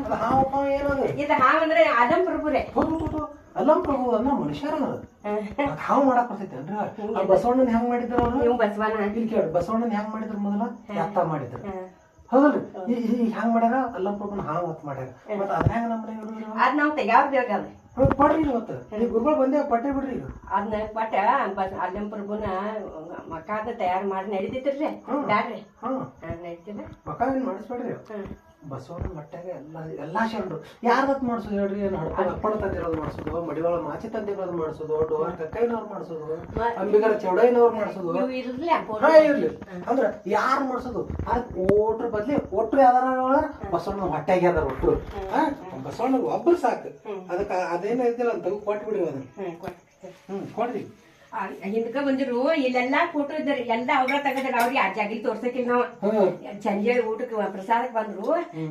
ಅದು ಹಾವು ಪಾವು ಏನದು ಇದು ಹಾವಂದ್ರೆ ಆದಂ ಪ್ರಭುರೇ. ಹೌದು ಅಲ್ಲಂ ಪ್ರಭು ಅನ್ನ ಮನುಷ್ಯರ ಅದು. ಅದ್ ಹಾವು ಮಾಡಕ್ ಬರ್ತೈತೇನ್ರಿ ಬಸವಣ್ಣನ ಹೆಂಗ್ ಮಾಡಿದ್ರು ಅವ್ರು? ನೀವು ಬಸವನ ಇಲ್ಲಿ ಕೇಳಿ ಬಸವಣ್ಣನ ಹೆಂಗ್ ಮಾಡಿದ್ರು ಮೊದಲ? ಎತ್ತ ಮಾಡಿದ್ರು. ಹೌದ್ರಿ ಹೌದಲ್ರಿ? ಈ ಈ ಹೆಂಗ್ ಮಾಡ್ಯಾರ ಅಲ್ಲಂ ಪ್ರಭುನ ಹಾವು ಹೊತ್ತು ಮಾಡ್ಯಾರ. ಮತ್ತ ಅದ ಹೆಂಗ ನಮ್ಮ ಅದ್ ನಾವು ತೆಗ್ಯಾವ್ದೇವ್ರಿ ಅದು ಪಡ್ರಿ ಇವತ್ತು ಗುರುಗಳು ಬಂದೇ ಪಟ್ಟೆ ಬಿಡ್ರಿ ಅದ್ನ ಅದನ್ನ ಪಟ ಅಲ್ಲಂ ಪ್ರಭುನ ಮಕಾದ ತಯಾರು ಮಾಡಿ ನಡೀತಿದ್ರಿ ಬ್ಯಾಡ್ರಿ. ಹ್ಮ್ ನಡೀತಿಲ್ಲ ಮಕ್ಕ ಏನ್ ಮಾಡಿಸ್ಬೇಡ್ರಿ? ಬಸವಣ್ಣ ಮಟ್ಟಾಗ ಎಲ್ಲ ಎಲ್ಲ ಶರಣರು. ಯಾರತ್ ಮಾಡ್ಸೋದು ಹೇಳ್ರಿ? ಏನು ಹಡ್ಕೊಂಡು ಅಪ್ಪಣ ತಂದಿರೋದು ಮಾಡಿಸೋದು ಮಡಿವಾಳ ಮಾಚಿ ತಂದಿರೋದು ಮಾಡಿಸೋದು ಡೋರ್ ಕಕ್ಕೈನವ್ರು ಮಾಡಿಸೋದು ಅಂಬಿಗರ ಚೌಡೈನವ್ರು ಮಾಡಿಸೋದು. ಇರ್ಲಿ ಅಂದ್ರೆ ಯಾರು ಮಾಡಿಸೋದು? ಅದ್ ಓಟ್ರ ಬದ್ಲಿ ಒಟ್ರು ಯಾವ್ದಾರ ಬಸವಣ್ಣ ಹೊಟ್ಟೆಗೆ ಅದಾರ ಒಟ್ಟು. ಹಾ ಬಸವಣ್ಣ ಒಬ್ರು ಸಾಕು. ಅದಕ್ಕೆ ಅದೇನ ಇದಿಲ್ಲ ಅಂತ ಕೊಟ್ಬಿಡಿ ಅದನ್ನ. ಹ್ಮ್ ಕೊಡ್ರಿ. ಹಿಂದಕ ಬಂದಿರು ಇಲ್ಲೆಲ್ಲಾ ಫೋಟೋ ಇದ್ದಾರೆ ಎಲ್ಲ ಅವ್ರ ತಗದಾರ ಅವ್ರಿಗೆ ಆ ಜಗಲಿ ತೋರ್ಸಕಿಲ್ಲ ನಾವು. ಸಂಜೆ ಊಟಕ್ಕೆ ಪ್ರಸಾದಕ್ಕೆ ಬಂದ್ರು.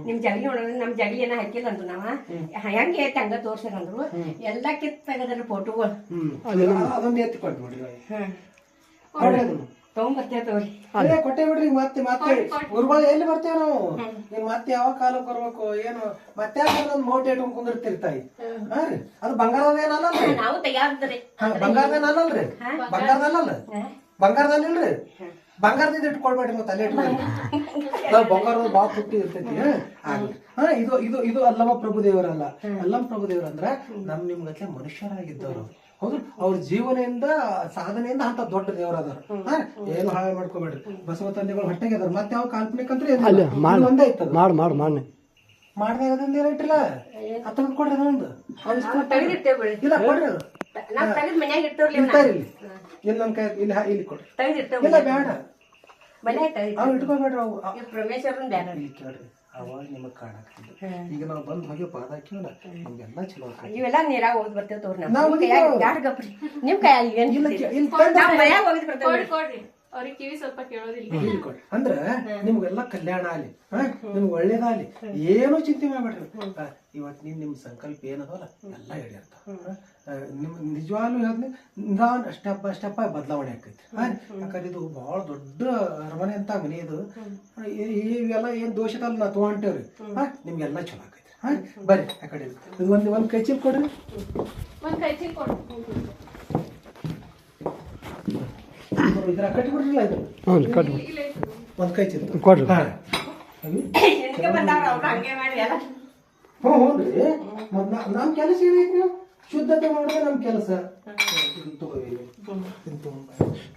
ನಿಮ್ ಜಗಲಿ ನೋಡಿದ್ರೆ ನಮ್ ಜಗಲಿ ಏನ ಹಾಕಿಲ್ಲ ಅಂದ್ರು ನಾವ. ಹೆಂಗೆ ತಂಗ ತೋರ್ಸಕ್ ತೋರ್ಸರಂದ್ರು ಎಲ್ಲಾ ಕಿತ್ ತೆಗದ್ರ ಫೋಟೋಗಳು ತಗೋರಿ. ಅದೇ. ಕೊಟ್ಟೆ ಬಿಡ್ರಿ ಮತ್ತೆ ಮತ್ತೆ. ಗುರುಗಳು ಎಲ್ಲಿ ಬರ್ತೇವೆ ನಾವು? ನೀನ್ ಮತ್ತೆ ಯಾವ ಕಾಲಕ್ಕೆ ಬರ್ಬೇಕು ಏನು? ಮತ್ತೆ ಒಂದು ಮೋಟ್ ಇಟ್ಕೊಂಡ್ ಕುಂದಿರ್ತಿರ್ತಾಯಿ ಹಾ ರೀ. ಅದು ಬಂಗಾರದೇನಲ್ಲ ನಾವು ತೆಗ್ಯಾರ್ದ್ರಿ ಬಂಗಾರದೇನಲ್ಲಲ್ರಿ ಬಂಗಾರದಲ್ಲ ಬಂಗಾರದಲ್ಲಿಲ್ರಿ ಬಂಗಾರದಿಂದ ಇಟ್ಕೊಳ್ಬೇಡ್ರಿ ಮತ್ತೆ ಅಲ್ಲೇ ಇಟ್ಕೊಳ್ಳಿ ಬಂಗಾರದ ಬಾಳ ಪುಟ್ಟಿ ಇರ್ತೈತಿ. ಹಾ ಇದು ಇದು ಇದು ಅಲ್ಲಮ ಪ್ರಭುದೇವರಲ್ಲ. ಅಲ್ಲಮ್ಮ ಪ್ರಭುದೇವರ ಅಂದ್ರ ನಮ್ ನಿಮ್ಗತ್ತೆ ಮನುಷ್ಯರಾಗಿದ್ದವರು. ಹೌದು ಅವ್ರ ಜೀವನದಿಂದ ಸಾಧನೆಯಿಂದ ಅಂತ ದೊಡ್ಡ ದೇವರದಾರ ಹಾ ಏನು ಹಾಳು ಮಾಡ್ಕೋಬೇಡ್ರಿ. ಬಸವ ತಂದೆಗಳು ಹೊಟ್ಟೆಗೆ ಅದಾರ. ಮತ್ತೆ ಯಾವ ಕಾಲ್ಪನಿಕ ಅಂದ್ರೆ ಒಂದೇ ಐತದ ಮಾಡು ಮಾಡು ಮಾಡಿ. ಮಾಡ್ದೆ ಅದೊಂದು ಏನಿಟ್ಟಿಲ್ಲ ಹತ್ತೊಂದು ಕೊಡ್ರಿ ಇಲ್ಲ ಕೊಡ್ರಿ ಅದು. ಇಲ್ಲಿ ಇಲ್ಲಿ ನನ್ ಕೈ ಇಲ್ಲಿ ಇಲ್ಲಿ ಕೊಡ್ರಿ. ಇಲ್ಲ ಬೇಡ. ಅವ್ರು ಇಟ್ಕೊಬೇಡ್ರಿ ಅವು ಪ್ರಮೇಶ್ವರನ್ ಬ್ಯಾಡ ಇಲ್ಲಿ ಕೇಳ್ರಿ. ಅವಾಗ ನಿಮಗೆ ಕಾಣಕ್ತಿಲ್ಲ ಈಗ ನಾವು ಬಂದ ಹೋಗಿ ಪಾದ ಹಾಕಿವಲ್ಲ ನಿಮ್ಗೆಲ್ಲ ಚಲೋ ಇವೆಲ್ಲ ನೀರಾಗ ಹೋಗಿ ಬರ್ತೇವೆ ತೋರ್ ನಾವ್. ಯಾರು ಗಪ್ರಿ? ನಿಮ್ ಕೈ ಇಲ್ಲ ಇಲ್ಲಿ ಕೊಡ್ರಿ. ಅವ್ರಿಗೆ ಕಿವಿ ಸ್ವಲ್ಪ ಕೇಳೋದಿಲ್ಲ. ಇಲ್ಲಿ ಕೊಡ್ರಿ ಅಂದ್ರ ನಿಮ್ಗೆಲ್ಲ ಕಲ್ಯಾಣ ಆಲಿ ನಿಮ್ಗೆ ಒಳ್ಳೇದಾಲಿ ಏನೂ ಚಿಂತೆ ಮಾಡ್ಬೇಡ್ರಿ. ಇವತ್ತು ಇವತ್ ನಿಮ್ ಸಂಕಲ್ಪ ಏನದಲ್ಲ ಎಲ್ಲ ಹಿಡಿಯರ್ತ ನಿಮ್ ನಿಜವಾಗ್ಲೂ ಹೇಳ್ತೀನಿ ನಿಧಾನ ಸ್ಟೆಪ್ ಬೈ ಸ್ಟೆಪ್ ಬದಲಾವಣೆ ಆಕೈತಿ. ಯಾಕಂದ್ರೆ ಇದು ಬಹಳ ದೊಡ್ಡ ಅರಮನೆ ಅಂತ ಮನೆ ಇದು. ಇವೆಲ್ಲ ಏನ್ ದೋಷದಲ್ಲ ನಾ ತಗೊಂಡೇವ್ರಿ ನಿಮ್ಗೆಲ್ಲ ಚಲೋ ಆಕೈತಿ ಹಾ? ಬರ್ರಿ ಆ ಕಡೆ ಇದು ಒಂದ್ ಒಂದ್ ಕೈ ಚೀಲ್ ಕೊಡ್ರಿ. ಒಂದ್ ಕೈ ಚೀಲ್ ಕೊಡು. ಇದ್ರ ಕಟ್ಬಿಡ್ರಿಲ್ಲ ಇದು? ಹ್ಞೂ ಕಟ್ಟು ಇಲ್ಲೇ ಇಟ್ಟು. ಕೈ ಕೊಡ್ರಿ. ಹಾ. ಹ್ಞೂ ಹ್ಞೂ ರೀ. ಮತ್ತು ನಮ್ ಕೆಲಸ ಏನೈತಿ? ಶುದ್ಧತೆ ಮಾಡಿದ್ರೆ ನಮ್ಮ ಕೆಲಸ.